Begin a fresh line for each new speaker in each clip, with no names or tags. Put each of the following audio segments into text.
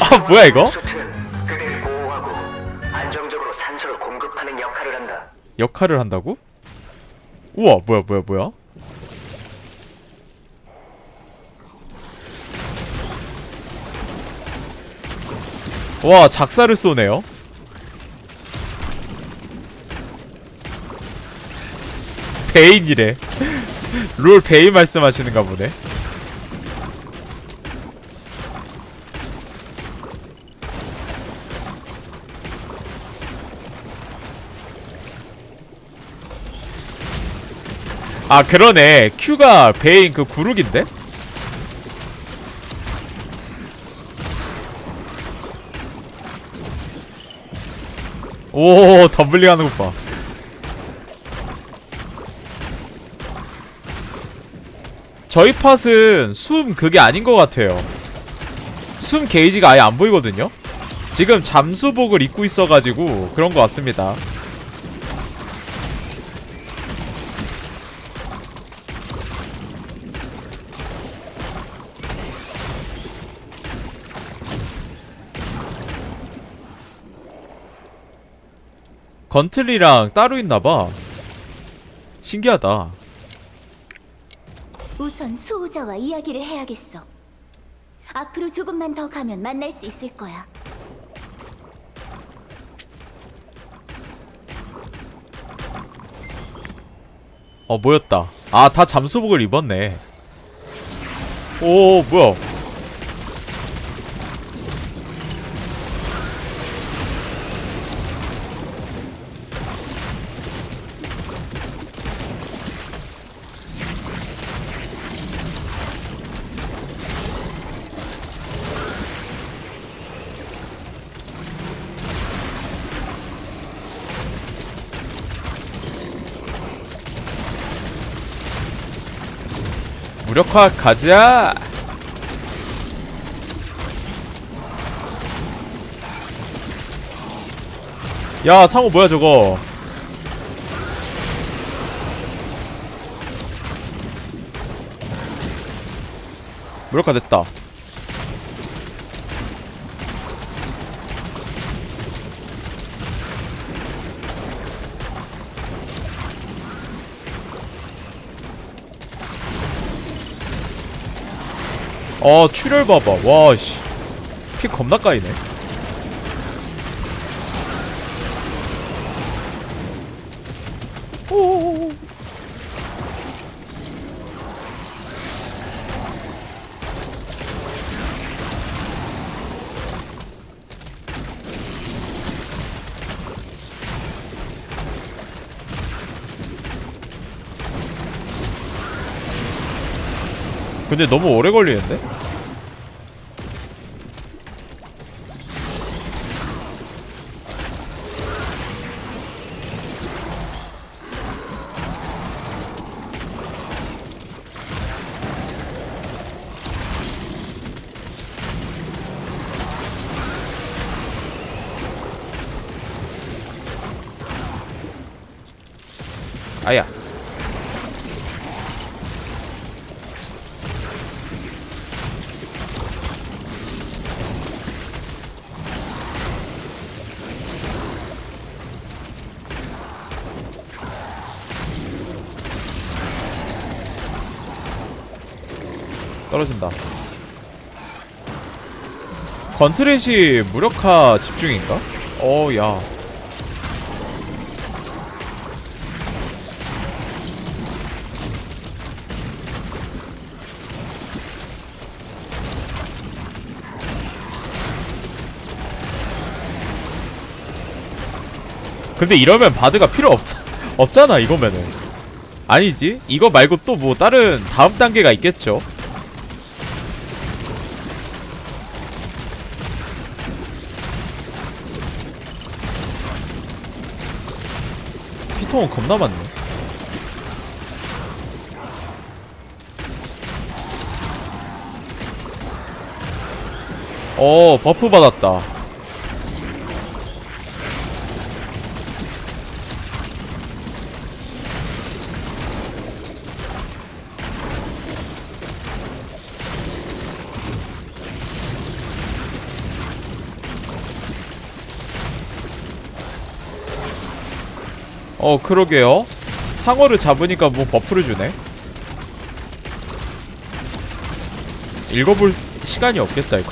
아 뭐야 이거?
역할을
한다고? 우와 뭐야 뭐야 뭐야? 와 작사를 쏘네요. 베인이래. 롤 베인 말씀하시는가 보네. 아 그러네 Q가 베인 그 구룩인데? 오 덤블링 하는 것 봐 저희 팟은 숨 그게 아닌 것 같아요 숨 게이지가 아예 안 보이거든요? 지금 잠수복을 입고 있어가지고 그런 것 같습니다 건틀리랑 따로 있나봐. 신기하다.
우선 수호자와 이야기를 해야겠어. 앞으로 조금만 더 가면 만날 수 있을 거야.
어 모였다. 아 다 잠수복을 입었네. 오 뭐야 무력화 가자. 야 상호 뭐야 저거? 무력화 됐다 어 출혈 봐봐. 와씨. 피 겁나 까이네 근데 너무 오래 걸리는데? 떨어진다. 건트렛이 무력화 집중인가? 어야. 근데 이러면 바드가 필요 없, 없잖아 이거면은. 아니지? 이거 말고 또 뭐 다른 다음 단계가 있겠죠 피통은 겁나 많네. 어 버프 받았다 어 그러게요. 상어를 잡으니까 뭐 버프를 주네. 읽어볼 시간이 없겠다 이거.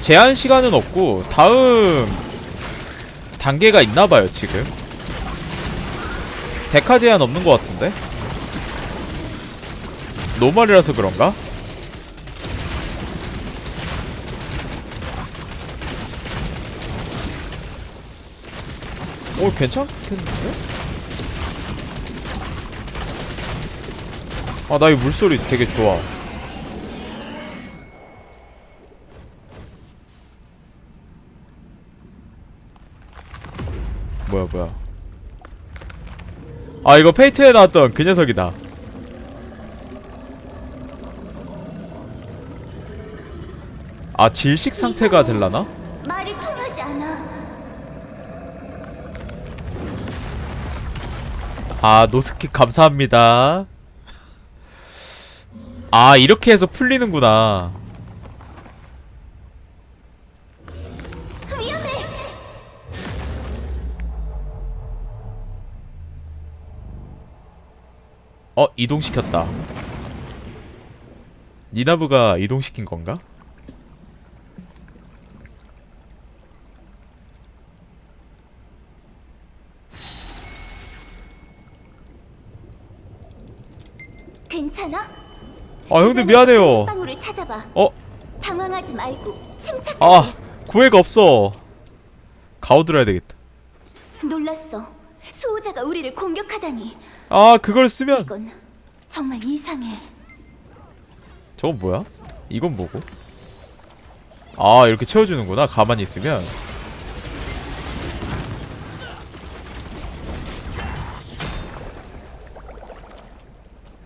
제한 시간은 없고 다음 단계가 있나봐요 지금. 데카 제한 없는 것 같은데? 노멀이라서 그런가? 괜찮겠는데? 아 나 이 물소리 되게 좋아 뭐야 뭐야 아 이거 페이트에 나왔던 그 녀석이다 아 질식 상태가 될라나?
말이 통하지 않아.
아 노스킥 감사합니다 아 이렇게 해서 풀리는구나. 어 이동시켰다 니나브가 이동시킨 건가?
괜찮아?
아 형들 미안해요
방울을 찾아봐.
어?
당황하지 말고 침착하게.
아 구애가 없어 가오 들어야 되겠다
놀랐어. 수호자가 우리를 공격하다니.
아 그걸 쓰면
이건 정말 이상해.
저건 뭐야? 이건 뭐고? 아 이렇게 채워주는구나 가만히 있으면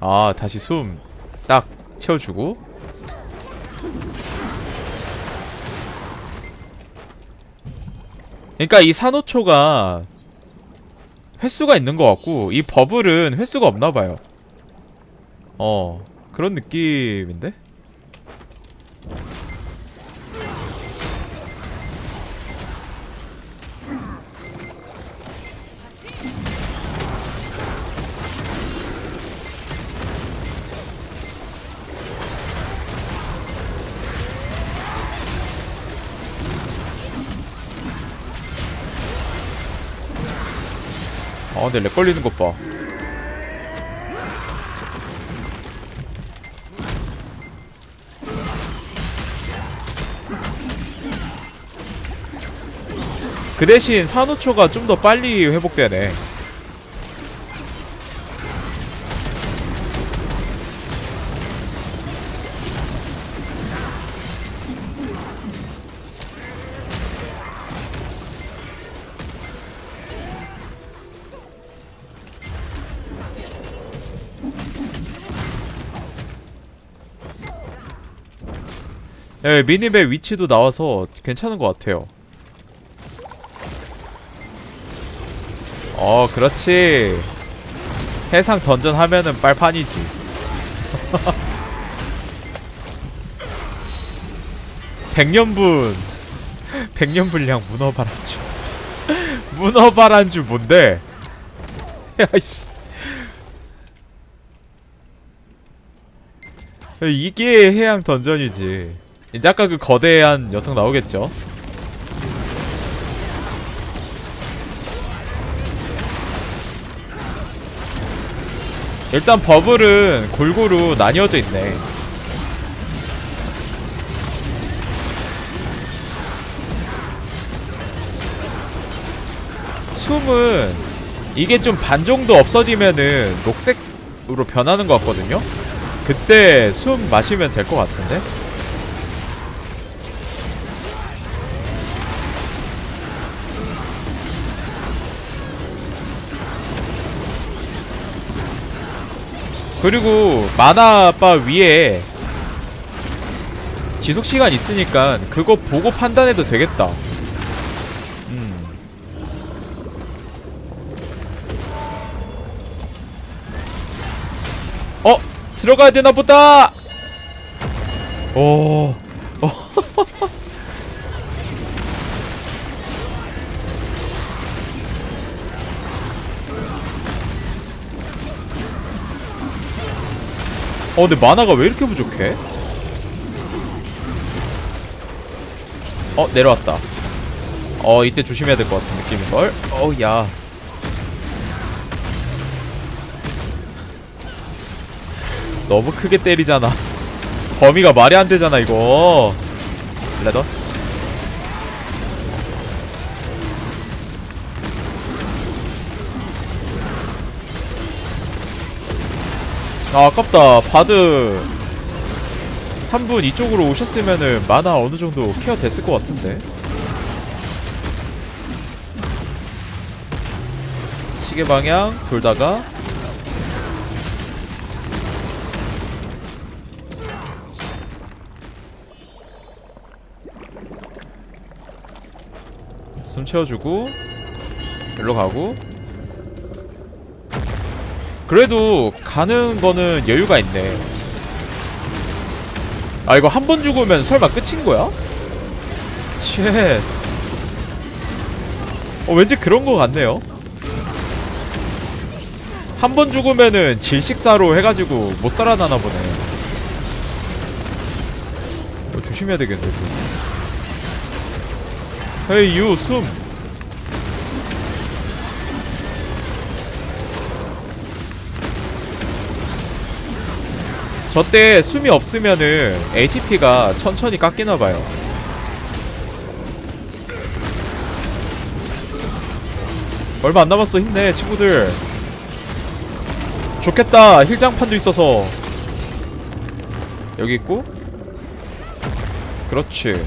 아 다시 숨 딱 채워주고 그러니까 이 산호초가 횟수가 있는 것 같고 이 버블은 횟수가 없나봐요 어 그런 느낌인데? 아 근데 렉 걸리는 것 봐. 그 대신 산호초가 좀 더 빨리 회복되네. 예, 미니맵 위치도 나와서 괜찮은 것 같아요. 어, 그렇지. 해상 던전 하면은 빨판이지. 백년분. 백년분량 문어바란주. 문어바란주 뭔데? 야이씨. 이게 해양 던전이지. 이제 아까 그 거대한 녀석 나오겠죠? 일단 버블은 골고루 나뉘어져 있네. 숨은 이게 좀 반 정도 없어지면은 녹색으로 변하는 것 같거든요? 그때 숨 마시면 될 것 같은데? 그리고 만화바 위에 지속 시간 있으니까 그거 보고 판단해도 되겠다. 음. 어 들어가야 되나 보다. 오 어 근데 만화가 왜 이렇게 부족해? 어 내려왔다. 어 이때 조심해야 될 것 같은 느낌인걸? 어야. 너무 크게 때리잖아. 범위가 말이 안 되잖아 이거. 레더 아 아깝다. 바드 한 분 이쪽으로 오셨으면은 만화 어느 정도 케어 됐을 것 같은데. 시계 방향 돌다가. 숨 채워주고 일로 가고 그래도 가는 거는 여유가 있네. 아 이거 한 번 죽으면 설마 끝인 거야? 쉣. 어, 왠지 그런 거 같네요. 한 번 죽으면은 질식사로 해가지고 못 살아나나 보네. 어, 조심해야 되겠네 헤이 유 숨. 저 때 숨이 없으면은 HP가 천천히 깎이나 봐요. 얼마 안 남았어 힘내 친구들. 좋겠다. 힐장판도 있어서. 여기 있고. 그렇지.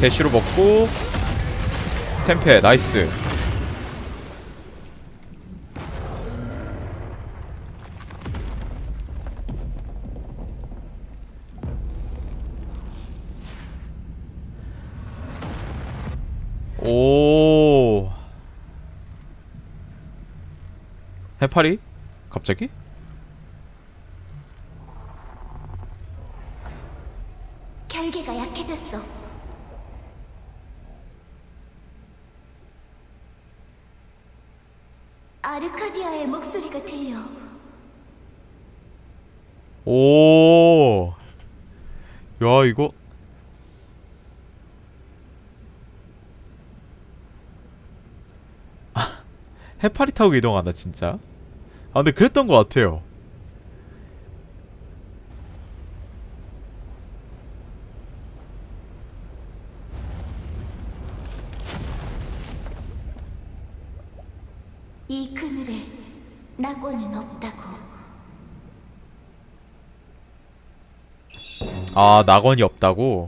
대시로 먹고. 템페 나이스 오 해파리? 갑자기?
결계가 약해졌어. 아르카디아의 목소리가 들려.
오. 야, 이거. 해파리 타고 이동한다, 진짜. 아, 근데 그랬던 것 같아요.
이 그늘에 낙원은 없다고.
아, 낙원이 없다고?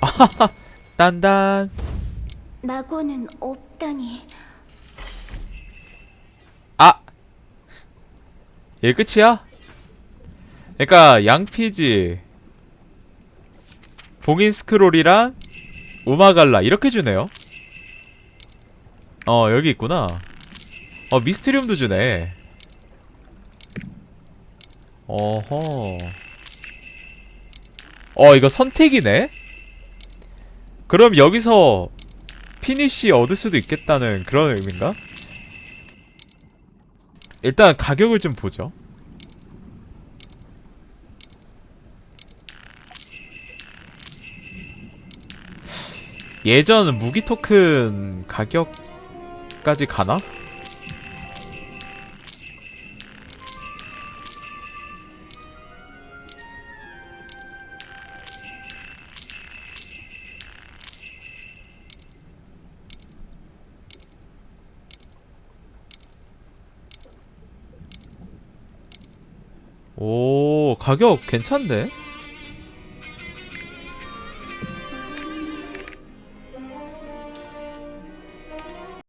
아하하, 딴딴.
낙원은 없 다니.
아! 얘 끝이야? 그니까, 양피지, 봉인 스크롤이랑, 우마갈라, 이렇게 주네요. 어, 여기 있구나. 어, 미스트리움도 주네. 어허. 어, 이거 선택이네? 그럼 여기서, 피니쉬 얻을 수도 있겠다는 그런 의미인가? 일단 가격을 좀 보죠. 예전 무기 토큰 가격까지 가나? 가격 괜찮네